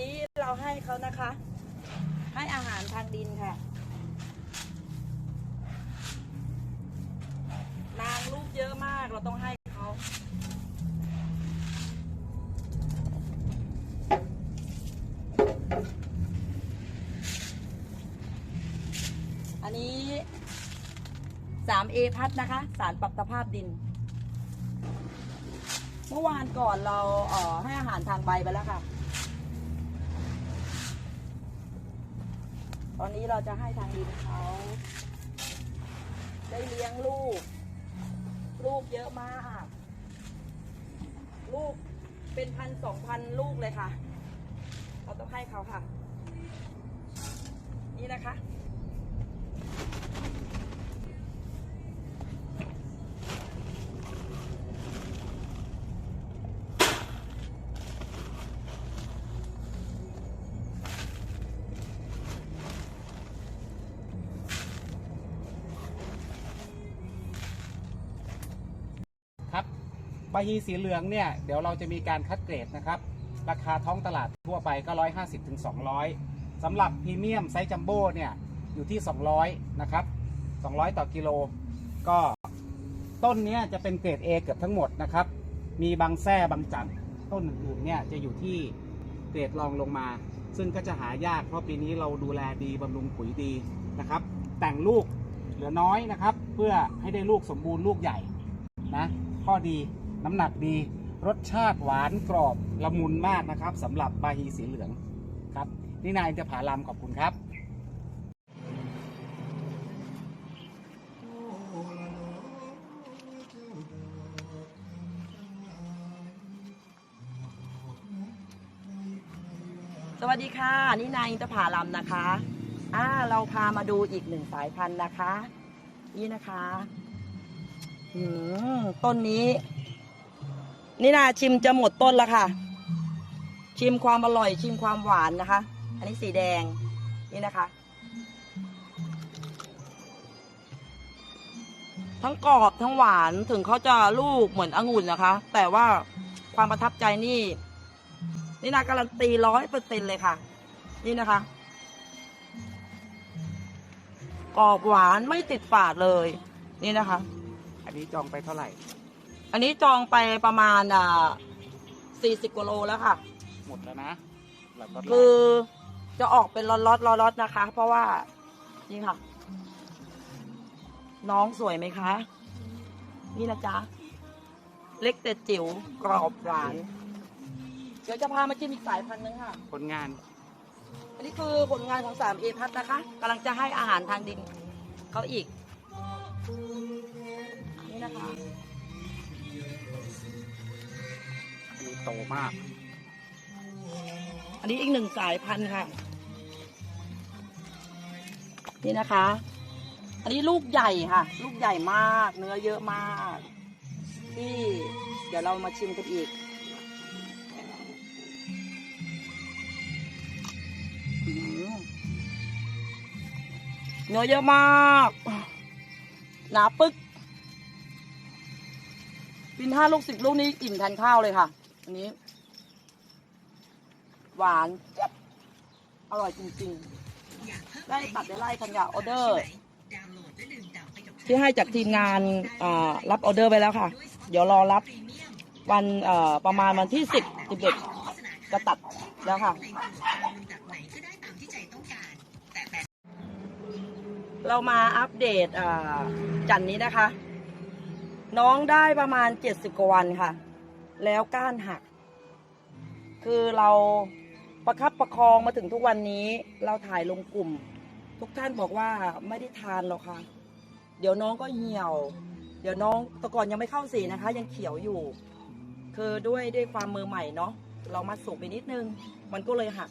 นี้เราให้เขานะคะ ให้อาหารทางดินค่ะ นางลูกเยอะมากเราต้องให้เขาอันนี้ 3A พัดนะคะ สารปรับสภาพดิน เมื่อวานก่อนเราเออให้อาหารทางใบไปแล้วค่ะ ตอนนี้เราจะให้ทางดินเขาได้เลี้ยงลูก ลูกเยอะมาก ลูกเป็นพันสองพันลูกเลยค่ะ เราต้องให้เขาค่ะ นี่นะคะ ใบฮีสีเหลืองเนี่ยเดี๋ยวเราจะมีการคัดเกรดนะครับ ราคาท้องตลาดทั่วไปก็ 150ถึง200สำหรับพรีเมียมไซส์จัมโบ้เนี่ยอยู่ที่ 200 นะครับ 200 ต่อกิโล ก็ต้นเนี้ยจะเป็นเกรด A เกือบทั้งหมดนะครับ มีบางแท่บางจันต้นอื่นๆเนี่ยจะอยู่ที่เกรดรองลงมา ซึ่งก็จะหายากเพราะปีนี้เราดูแลดีบำรุงปุ๋ยดีนะครับ แต่งลูกเหลือน้อยนะครับ เพื่อให้ได้ลูกสมบูรณ์ลูกใหญ่นะข้อดี น้ำหนักดี รสชาติหวานกรอบละมุนมากนะครับสำหรับบาฮีสีเหลืองครับ นี่นายจะผาลามขอบคุณครับสวัสดีค่ะนี่นายอินทผาลัมนะคะอ่าเราพามาดูอีกหนึ่งสายพันธุ์นะคะ นี่นะคะ อืมต้นนี้ นี่นาชิมจะหมดต้นแล้วค่ะ ชิมความอร่อย ชิมความหวานนะคะ อันนี้สีแดงนี่นะคะ ทั้งกรอบทั้งหวานถึงเขาจะลูกเหมือนองุ่นนะคะ แต่ว่าความประทับใจนี่ นี่นาการันตีร้อยเปอร์เซ็นเลยค่ะ นี่นะคะกรอบหวานไม่ติดฝาดเลย นี่นะคะ อันนี้จองไปเท่าไหร่ อันนี้จองไปประมาณอ่าสี่สิบกว่าโลแล้วค่ะ หมดแล้วนะหลังรถแรกคือจะออกเป็นล็อตล็อตล็อตนะคะ เพราะว่านี่ค่ะ น้องสวยไหมคะ นี่นะจ๊ะ เล็กแต่จิ๋วกรอบหวาน เดี๋ยวจะพามาชิมอีกสายพันธุ์หนึงค่ะ ผลงานอันนี้คือผลงานของ 3A พัทนะคะกำลังจะให้อาหารทางดินเขาอีก นี่นะคะ โตมาก อันนี้อีกหนึ่งสายพันธุ์ค่ะ นี่นะคะ อันนี้ลูกใหญ่ค่ะ ลูกใหญ่มาก เนื้อเยอะมาก ที่เดี๋ยวเรามาชิมกันอีกเนื้อเยอะมาก หนาปึ๊กกินห้าลูกสิบลูกนี้อิ่มทานข้าวเลยค่ะ นี้ หวานเจี๊ยบอร่อยจริงๆ ได้ตัดได้ไล่คันยาออเดอร์ ที่ให้จากทีมงานรับออเดอร์ไปแล้วค่ะ เดี๋ยวรอรับวันประมาณวันที่สิบสิบเอ็ดจะตัดแล้วค่ะ เรามาอัปเดตจันนี้นะคะ น้องได้ประมาณเจ็ดสิบกว่าวันค่ะ แล้วก้านหัก คือเราประคับประคองมาถึงทุกวันนี้ เราถ่ายลงกลุ่ม ทุกท่านบอกว่าไม่ได้ทานหรอกค่ะ เดี๋ยวน้องก็เหี่ยว เดี๋ยวน้องแตะก่อนยังไม่เข้าสีนะคะ ยังเขียวอยู่ คือด้วยด้วยความมือใหม่เนาะเรามาสุกไปนิดนึง มันก็เลยหัก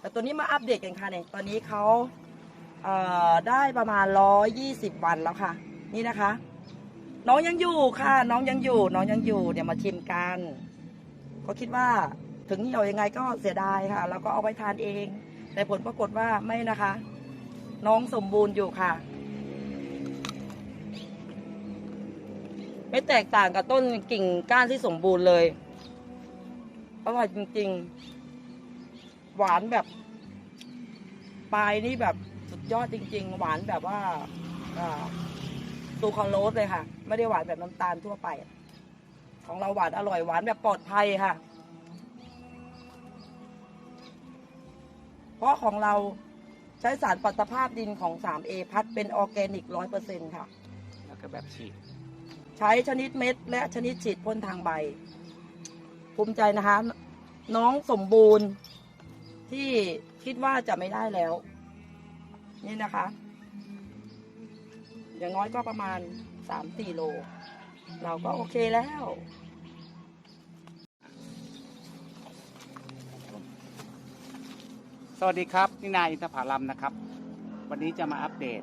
แต่ตัวนี้มาอัปเดตกันค่ะเนี่ยตอนนี้เขาเได้ประมาณร้อยยี่สิบวันแล้วค่ะ นี่นะคะ น้องยังอยู่ค่ะ น้องยังอยู่ น้องยังอยู่ เดี๋ยวมาชิมกันก็คิดว่าถึงเหี่ยวยังไงก็เสียดายค่ะเราก็เอาไปทานเอง แต่ผลปรากฏว่าไม่นะคะ น้องสมบูรณ์อยู่ค่ะ ไม่แตกต่างกับต้นกิ่งก้านที่สมบูรณ์เลยอร่อยจริง ๆ หวานแบบปลายนี่แบบสุดยอดจริง ๆ หวานแบบว่า อ่าซูคราโรสเลยค่ะ ไม่ได้หวานแบบน้ำตาลทั่วไป ของเราหวานอร่อยหวานแบบปลอดภัยค่ะ เพราะของเราใช้สารปรับสภาพดินของ 3A พัดเป็นออร์แกนิกร้อยเปอร์เซ็นค่ะ แล้วก็แบบฉีด ใช้ชนิดเม็ด และชนิดฉีดพ่นทางใบ ภูมิใจนะคะ น้องสมบูรณ์ที่คิดว่าจะไม่ได้แล้ว นี่นะคะ อย่างน้อยก็ประมาณสามสี่โล เราก็โอเคแล้ว สวัสดีครับ นี่นายอินทผลัมนะครับ วันนี้จะมาอัปเดต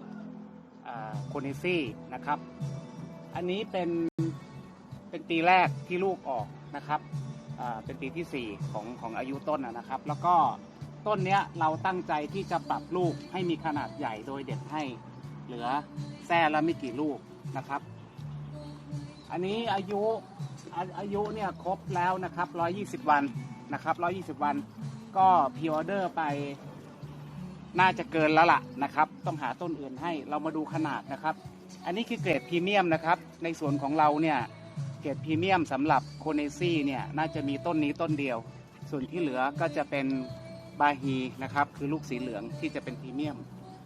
โคเนซี่นะครับ อันนี้เป็นเป็นปีแรกที่ลูกออกนะครับเป็นปีที่ 4 ของของอายุต้นนะครับ แล้วก็ต้นเนี้ยเราตั้งใจที่จะปรับลูกให้มีขนาดใหญ่โดยเด็ดให้ เหลือแซ่ละไม่กี่ลูกนะครับ อันนี้อายุอาอายุเนี่ยครบแล้วนะครับ 120 วันนะครับ 120 วันก็พ r ออเดอร์ไปน่าจะเกินแล้วล่ะนะครับ ต้องหาต้นอื่นให้เรามาดูขนาดนะครับ อันนี้คือเกรดพรีเมียมนะครับ ในส่วนของเราเนี่ยเกรดพรีเมียมสำหรับโคเนซี่เนี่ยน่าจะมีต้นนี้ต้นเดียว ส่วนที่เหลือก็จะเป็นบาฮีนะครับ คือลูกสีเหลืองที่จะเป็นพรีเมียม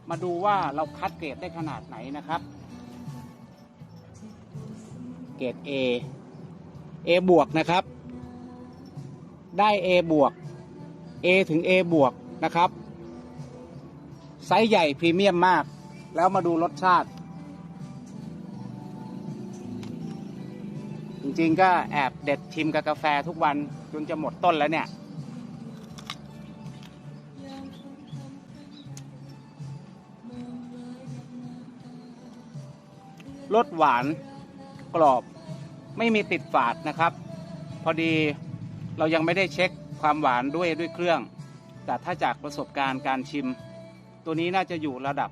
มาดูว่าเราคัดเกรดได้ขนาดไหนนะครับ เกรด A A บวกนะครับ ได้ A บวก A ถึง A บวกนะครับ ไซส์ใหญ่พรีเมียมมาก แล้วมาดูรสชาติ จริงๆก็แอบเด็ดชิมกับกาแฟทุกวันจนจะหมดต้นแล้วเนี่ย รสหวานกรอบ ไม่มีติดฝาดนะครับ พอดีเรายังไม่ได้เช็คความหวานด้วยด้วยเครื่อง แต่ถ้าจากประสบการณ์การชิม ตัวนี้น่าจะอยู่ระดับ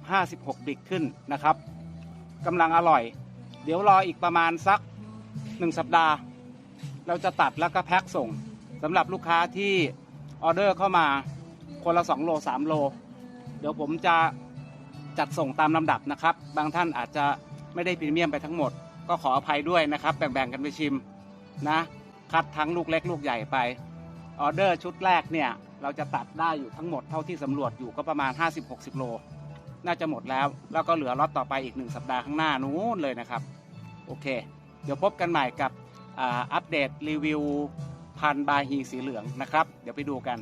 15-16บิกขึ้นนะครับกำลังอร่อย เดี๋ยวรออีกประมาณสัก 1 สัปดาห์ เราจะตัดแล้วก็แพ็คส่งสำหรับลูกค้าที่ออเดอร์เข้ามาคนละ 2 โล 3 โล เดี๋ยวผมจะ จัดส่งตามลำดับนะครับ บางท่านอาจจะไม่ได้พรีเมียมไปทั้งหมด ก็ขออภัยด้วยนะครับ แบ่งๆกันไปชิมนะคัดทั้งลูกเล็กลูกใหญ่ไปออเดอร์ชุดแรกเนี่ยเราจะตัดได้อยู่ทั้งหมดเท่าที่สำรวจอยู่ก็ประมาณ 50-60 โล น่าจะหมดแล้ว แล้วก็เหลือล็อตต่อไปอีก 1 สัปดาห์ข้างหน้านู้นเลยนะครับ โอเค เดี๋ยวพบกันใหม่กับอัปเดตรีวิวพันบาฮีสีเหลืองนะครับ เดี๋ยวไปดูกัน